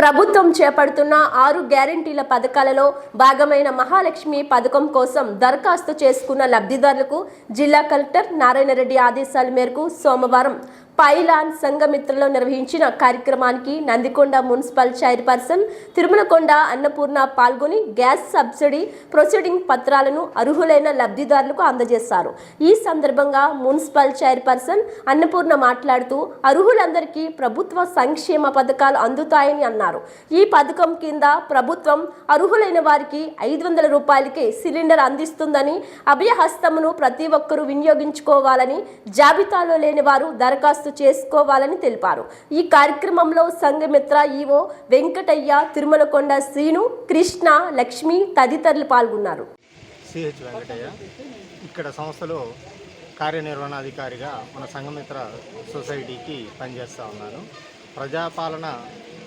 ప్రభుత్వం చేపడుతున్న ఆరు గ్యారంటీల పథకాలలో భాగమైన మహాలక్ష్మి పథకం కోసం దరఖాస్తు చేసుకున్న లబ్ధిదారులకు జిల్లా కలెక్టర్ నారాయణ రెడ్డి ఆదేశాల మేరకు సోమవారం పైలాన్ సంఘమిత్రలో నిర్వహించిన కార్యక్రమానికి నందికొండ మున్సిపల్ చైర్పర్సన్ తిరుమలకొండ అన్నపూర్ణ పాల్గొని గ్యాస్ సబ్సిడీ ప్రొసీడింగ్ పత్రాలను అర్హులైన లబ్ధిదారులకు అందజేశారు. ఈ సందర్భంగా మున్సిపల్ చైర్పర్సన్ అన్నపూర్ణ మాట్లాడుతూ అర్హులందరికీ ప్రభుత్వ సంక్షేమ పథకాలు అందుతాయని అన్నారు. ఈ పథకం కింద ప్రభుత్వం అర్హులైన వారికి ఐదు వందల రూపాయలకి సిలిండర్ అందిస్తుందని అభయహస్తమును ప్రతి ఒక్కరూ వినియోగించుకోవాలని జాబితాలో లేని వారు దరఖాస్తు చేసుకోవాలని తెలిపారు. ఈ కార్యక్రమంలో సంఘమిత్ర ఈవో వెంకటయ్య తిరుమలకొండ శ్రీను కృష్ణ లక్ష్మి తదితరులు పాల్గొన్నారు. సిహెచ్ వెంకటయ్య ఇక్కడ సంస్థలో కార్యనిర్వహణాధికారిగా మన సంఘమిత్ర సొసైటీకి పనిచేస్తూ ఉన్నాను. ప్రజాపాలన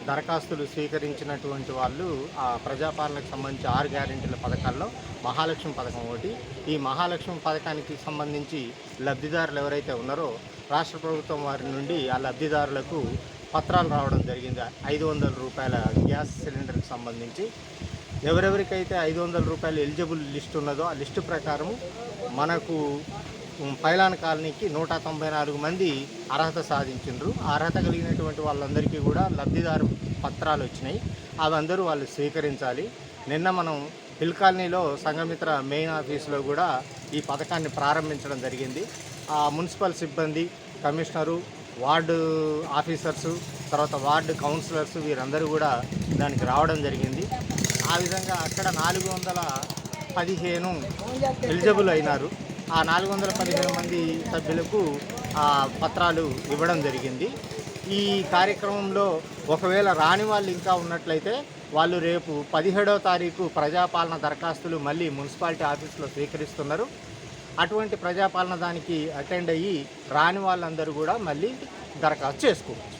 దరఖాస్తులు స్వీకరించినటువంటి వాళ్ళు ఆ ప్రజాపాలనకు సంబంధించి ఆరు గ్యారెంటీల పథకాల్లో మహాలక్ష్మి పథకం ఒకటి. ఈ మహాలక్ష్మి పథకానికి సంబంధించి లబ్ధిదారులు ఎవరైతే ఉన్నారో రాష్ట్ర ప్రభుత్వం వారి నుండి ఆ లబ్ధిదారులకు పత్రాలు రావడం జరిగింది. ఐదు వందల రూపాయల గ్యాస్ సిలిండర్కి సంబంధించి. ఎవరెవరికైతే ఐదు వందల రూపాయలు ఎలిజిబుల్ లిస్ట్ ఉన్నదో ఆ లిస్టు ప్రకారం మనకు పైలాన్ కాలనీకి నూట తొంభై నాలుగు మంది అర్హత సాధించిండ్రు. అర్హత కలిగినటువంటి వాళ్ళందరికీ కూడా లబ్ధిదారు పత్రాలు వచ్చినాయి. అవి అందరూ వాళ్ళు స్వీకరించాలి. నిన్న మనం హిల్ కాలనీలో సంఘమిత్ర మెయిన్ ఆఫీస్లో కూడా ఈ పథకాన్ని ప్రారంభించడం జరిగింది. మున్సిపల్ సిబ్బంది కమిషనరు వార్డు ఆఫీసర్సు తర్వాత వార్డు కౌన్సిలర్స్ వీరందరూ కూడా దానికి రావడం జరిగింది. ఆ విధంగా అక్కడ నాలుగు వందల పదిహేను ఎలిజిబుల్ అయినారు. ఆ నాలుగు వందల పదిహేను మంది సభ్యులకు ఆ పత్రాలు ఇవ్వడం జరిగింది. ఈ కార్యక్రమంలో ఒకవేళ రాని వాళ్ళు ఇంకా ఉన్నట్లయితే వాళ్ళు రేపు పదిహేడవ తారీఖు ప్రజాపాలన దరఖాస్తులు మళ్ళీ మున్సిపాలిటీ ఆఫీస్లో స్వీకరిస్తున్నారు. అటువంటి ప్రజాపాలన దానికి అటెండ్ అయ్యి రాని వాళ్ళందరూ కూడా మళ్ళీ దరఖాస్తు చేసుకోవచ్చు